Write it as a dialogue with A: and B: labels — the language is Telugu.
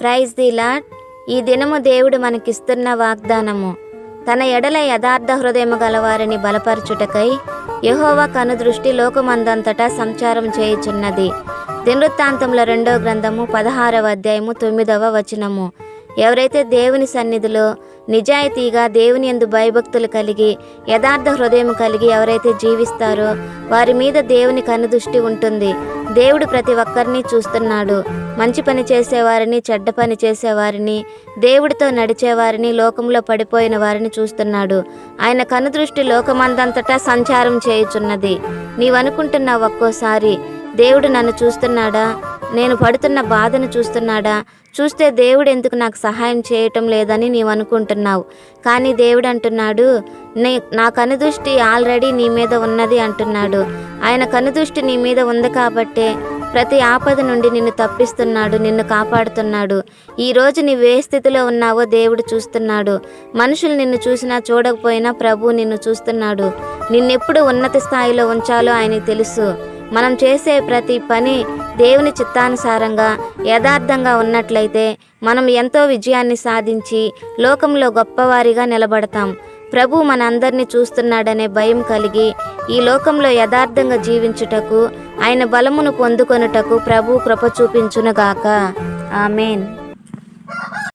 A: ప్రైజ్ ది లాడ్ ఈ దినము దేవుడు మనకిస్తున్న వాగ్దానము. తన ఎడల యథార్థ హృదయము గలవారిని బలపరచుటకై యెహోవా కనుదృష్టి లోకమందంతటా సంచారం చేయుచున్నది. దినృత్తాంతంలో రెండో గ్రంథము పదహారవ అధ్యాయము తొమ్మిదవ వచనము. ఎవరైతే దేవుని సన్నిధిలో నిజాయితీగా దేవుని యందు భయభక్తులు కలిగి యథార్థ హృదయం కలిగి ఎవరైతే జీవిస్తారో వారి మీద దేవుని కనుదృష్టి ఉంటుంది. దేవుడు ప్రతి ఒక్కరిని చూస్తున్నాడు. మంచి పని చేసేవారిని చెడ్డ పని చేసేవారిని దేవుడితో నడిచేవారిని లోకంలో పడిపోయిన వారిని చూస్తున్నాడు. ఆయన కనుదృష్టి లోకమందంతటా సంచారం చేయుచున్నది. నీవనుకుంటున్నావు ఒక్కోసారి దేవుడు నన్ను చూస్తున్నాడా? నేను పడుతున్న బాధను చూస్తున్నాడా? చూస్తే దేవుడు ఎందుకు నాకు సహాయం చేయటం లేదని నీవు అనుకుంటున్నావు. కానీ దేవుడు అంటున్నాడు నే నా కనుదృష్టి ఆల్రెడీ నీ మీద ఉన్నది అంటున్నాడు. ఆయన కనుదృష్టి నీ మీద ఉంది కాబట్టే ప్రతి ఆపద నుండి నిన్ను తప్పిస్తున్నాడు నిన్ను కాపాడుతున్నాడు. ఈరోజు నీవు ఏ స్థితిలో ఉన్నావో దేవుడు చూస్తున్నాడు. మనుషులు నిన్ను చూసినా చూడకపోయినా ప్రభు నిన్ను చూస్తున్నాడు. నిన్నెప్పుడు ఉన్నత స్థాయిలో ఉంచాలో ఆయనకు తెలుసు. మనం చేసే ప్రతి పని దేవుని చిత్తానుసారంగా యథార్థంగా ఉన్నట్లయితే మనం ఎంతో విజయాన్ని సాధించి లోకంలో గొప్పవారిగా నిలబడతాం. ప్రభు మనందరినీ చూస్తున్నాడనే భయం కలిగి ఈ లోకంలో యథార్థంగా జీవించుటకు ఆయన బలమును పొందుకొనుటకు ప్రభు కృప చూపించునుగాక. ఆమెన్.